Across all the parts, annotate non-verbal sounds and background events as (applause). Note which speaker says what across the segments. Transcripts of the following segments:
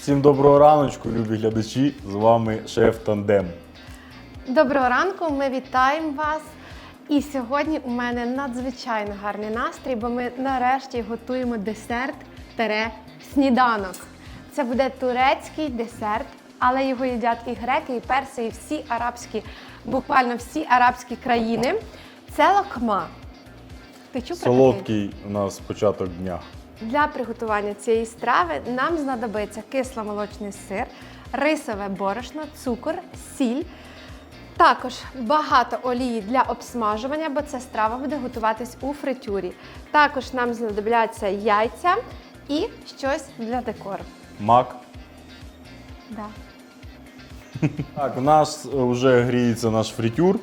Speaker 1: Всім доброго раночку, любі глядачі. З вами шеф Тандем.
Speaker 2: Доброго ранку, ми вітаємо вас. І сьогодні у мене надзвичайно гарний настрій, бо ми нарешті готуємо десерт тере сніданок. Це буде турецький десерт, але його їдять і греки, і перси, і всі арабські, буквально всі арабські країни. Це лакма. Ти чув про такий?
Speaker 1: Солодкий у нас початок дня.
Speaker 2: Для приготування цієї страви нам знадобиться кисломолочний сир, рисове борошно, цукор, сіль. Також багато олії для обсмажування, бо ця страва буде готуватись у фритюрі. Також нам знадобляться яйця і щось для декору.
Speaker 1: Мак.
Speaker 2: Да.
Speaker 1: Так, у нас вже гріється наш фритюр.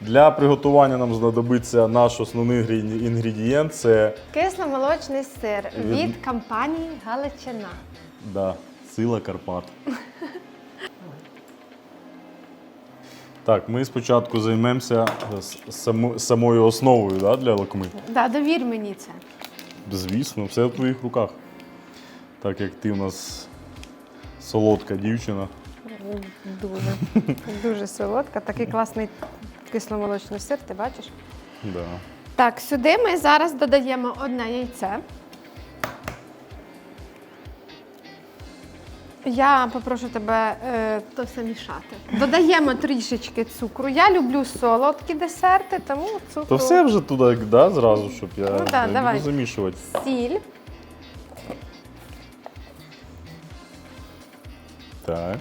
Speaker 1: Для приготування нам знадобиться наш основний інгредієнт це
Speaker 2: Кисломолочний сир
Speaker 1: Від-
Speaker 2: від компанії Галичина.
Speaker 1: да, сила Карпат. Так, ми спочатку займемося само- самою основою да, для лакми.
Speaker 2: Да, довір мені це.
Speaker 1: Звісно, все в твоїх руках. Так як ти у нас солодка дівчина.
Speaker 2: Дуже, дуже солодка. Такий класний кисломолочний сир, ти бачиш?
Speaker 1: Да.
Speaker 2: Так, сюди ми зараз додаємо одне яйце. Я попрошу тебе е, то все мішати. Додаємо трішечки цукру. Я люблю солодкі десерти, тому цукру.
Speaker 1: То все вже туди, да, зразу, щоб я
Speaker 2: Ну да,
Speaker 1: не
Speaker 2: давай.
Speaker 1: буду замішувати.
Speaker 2: Сіль.
Speaker 1: Так.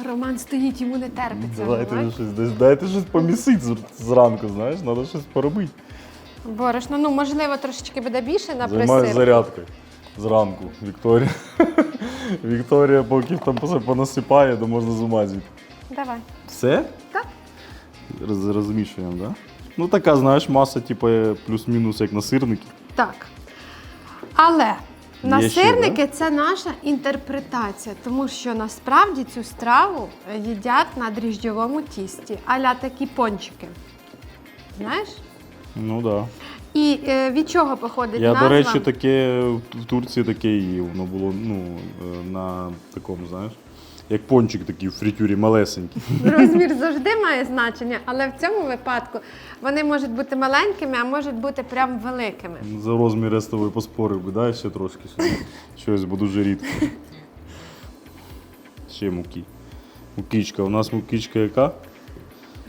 Speaker 2: А Роман стоїть, йому не терпиться.
Speaker 1: Давайте
Speaker 2: давай.
Speaker 1: вже щось, десь- дайте щось помісити з- зранку, знаєш, треба щось поробити.
Speaker 2: Борошно. Ну, можливо, трошечки буде більше на
Speaker 1: Займаюся
Speaker 2: присир.
Speaker 1: зарядкою зранку. Вікторія. (laughs) Вікторія, поки там понасипає, то можна зумазити.
Speaker 2: Давай.
Speaker 1: Все?
Speaker 2: Так.
Speaker 1: Розмішуємо, так? Да? Ну така, знаєш, маса, типу, плюс-мінус, як на сирники.
Speaker 2: Так. Але на
Speaker 1: Є ще,
Speaker 2: сирники це наша інтерпретація, тому що насправді цю страву е, їдять на дріжджовому тісті, аля такі пончики. Знаєш?
Speaker 1: Ну так. Да.
Speaker 2: І е, від чого походить
Speaker 1: Я,
Speaker 2: назва?
Speaker 1: до речі, таке в Турції таке їв. Воно було ну, е, на такому, знаєш, як пончик такий в фритюрі малесенький.
Speaker 2: Розмір завжди має значення, але в цьому випадку вони можуть бути маленькими, а можуть бути прям великими.
Speaker 1: За розмір я з тобою поспорив би, да, ще трошки сюди. Щось, бо дуже рідко. Ще муки. Мукичка. У нас мукичка яка?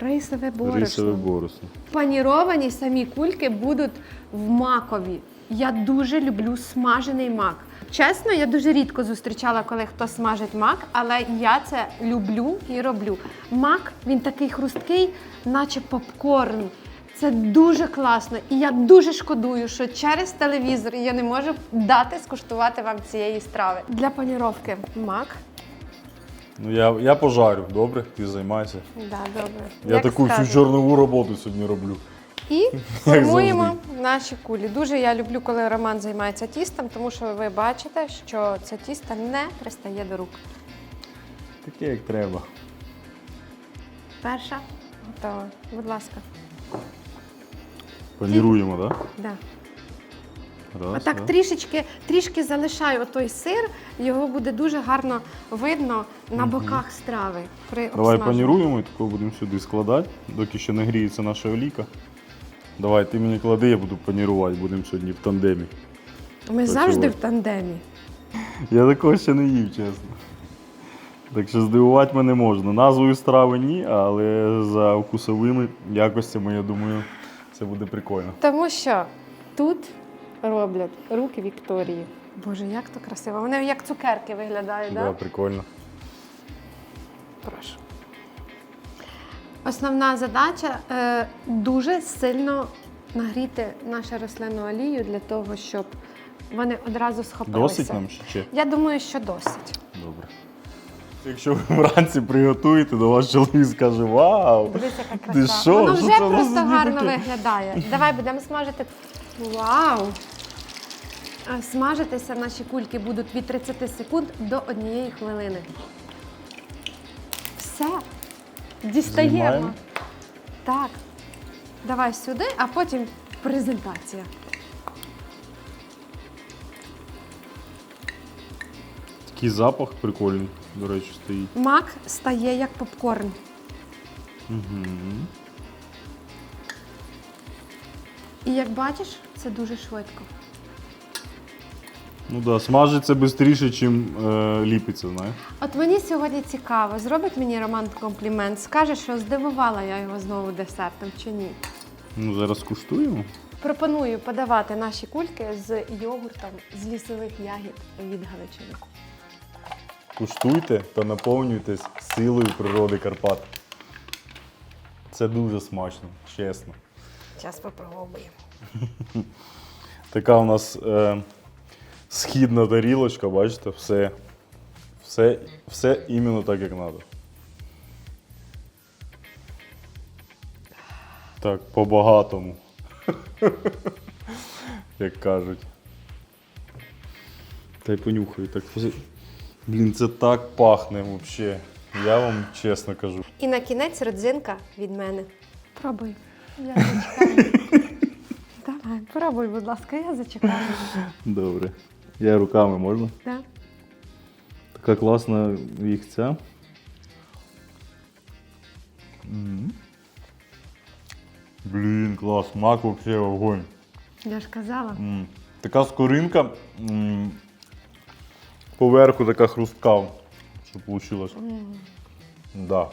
Speaker 2: Рисове борошно.
Speaker 1: Рисове борошно.
Speaker 2: Паніровані самі кульки будуть в макові. Я дуже люблю смажений мак. Чесно, я дуже рідко зустрічала, коли хто смажить мак, але я це люблю і роблю. Мак він такий хрусткий, наче попкорн. Це дуже класно. І я дуже шкодую, що через телевізор я не можу дати скуштувати вам цієї страви. Для паніровки мак.
Speaker 1: Ну я, я пожарю, добре, ти займайся.
Speaker 2: Да, добре.
Speaker 1: Я
Speaker 2: Як
Speaker 1: таку всю чорнову роботу сьогодні роблю.
Speaker 2: І формуємо наші кулі. Дуже я люблю, коли Роман займається тістом, тому що ви бачите, що це тісто не пристає до рук.
Speaker 1: Таке як треба.
Speaker 2: Перша готова. Будь ласка.
Speaker 1: Паніруємо, так?
Speaker 2: Да.
Speaker 1: Да? Раз,
Speaker 2: Отак
Speaker 1: да.
Speaker 2: трішечки, трішки залишаю отой сир, його буде дуже гарно видно на боках страви. При
Speaker 1: Давай
Speaker 2: обсмаженні.
Speaker 1: паніруємо і такого будемо сюди складати, доки ще не гріється наша олійка. Давай, ти мені клади, я буду панірувати, будемо сьогодні в тандемі.
Speaker 2: Ми завжди
Speaker 1: Працювати.
Speaker 2: в тандемі. (laughs)
Speaker 1: Я такого ще не їв, чесно. Так що здивувати мене можна. Назвою страви ні, але за вкусовими якостями, я думаю, це буде прикольно.
Speaker 2: Тому що тут роблять руки Вікторії. Боже, як то красиво. Вони як цукерки виглядають,
Speaker 1: Да,
Speaker 2: так?
Speaker 1: прикольно.
Speaker 2: Прошу. Основна задача е, дуже сильно нагріти нашу рослинну олію для того, щоб вони одразу схопилися.
Speaker 1: Досить нам ще? чи?
Speaker 2: Я думаю, що досить.
Speaker 1: Добре. Якщо ви вранці приготуєте, то ваш чоловік скаже Вау!
Speaker 2: Дивись, яка
Speaker 1: Ти що?
Speaker 2: Воно
Speaker 1: Що
Speaker 2: вже
Speaker 1: це
Speaker 2: просто
Speaker 1: тоді
Speaker 2: гарно
Speaker 1: таке?
Speaker 2: виглядає. (laughs) Давай будемо смажити. Вау! Е, Смажитися наші кульки будуть від 30 секунд до однієї хвилини. Все. Дістаємо.
Speaker 1: Знімаємо?
Speaker 2: Так. Давай сюди, а потім презентація.
Speaker 1: Такий запах прикольний, до речі, стоїть.
Speaker 2: Мак стає як попкорн.
Speaker 1: Угу.
Speaker 2: І як бачиш, це дуже швидко.
Speaker 1: Ну так, да, смажиться швидше, ніж е, ліпиться, знаєш.
Speaker 2: От мені сьогодні цікаво, зробить мені Роман комплімент, скаже, що здивувала я його знову десертом чи ні.
Speaker 1: Ну, зараз куштуємо.
Speaker 2: Пропоную подавати наші кульки з йогуртом з лісових ягід від Галичини.
Speaker 1: Куштуйте та наповнюйтесь силою природи Карпат. Це дуже смачно, чесно.
Speaker 2: Зараз спробуємо.
Speaker 1: Така у нас е, східна тарілочка, бачите, все, все, все іменно так, як треба. Так, по-багатому. (laughs) Як кажуть. Та й понюхаю. Так, блін, це так пахне взагалі. Я вам чесно кажу.
Speaker 2: І на кінець родзинка від мене. Пробуй. Я (laughs) зачекаю. Давай, пробуй, будь ласка, я зачекаю.
Speaker 1: Добре. Я руками можна?
Speaker 2: Да?
Speaker 1: Така класна їх ця. М. Блін, клас, мак вообще огонь.
Speaker 2: Я ж казала.
Speaker 1: М. Така скоринка. м, Поверху така хрустка, що вийшло. Да.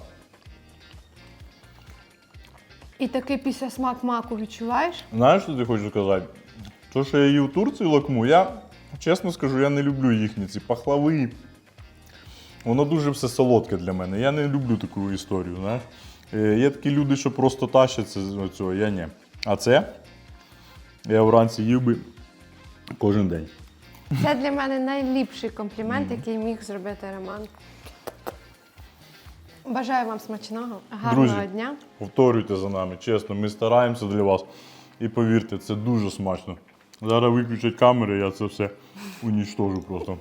Speaker 2: І такий після смак маку відчуваєш?
Speaker 1: Знаєш, що ти хочу сказати? То, що я їв у Турції лакму, я чесно скажу, я не люблю їхні ці пахлави. Воно дуже все солодке для мене. Я не люблю таку історію. Знаєш? Е, Є такі люди, що просто тащаться з цього, я ні. А це я вранці їв би кожен день.
Speaker 2: Це для мене найліпший комплімент, який міг зробити Роман. Бажаю вам смачного, гарного
Speaker 1: Друзі.
Speaker 2: дня.
Speaker 1: Повторюйте за нами, чесно, ми стараємося для вас. І повірте, це дуже смачно. Зараз виключать камери, я це все унічтожу просто.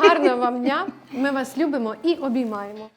Speaker 2: Гарного вам дня. Ми вас любимо і обіймаємо.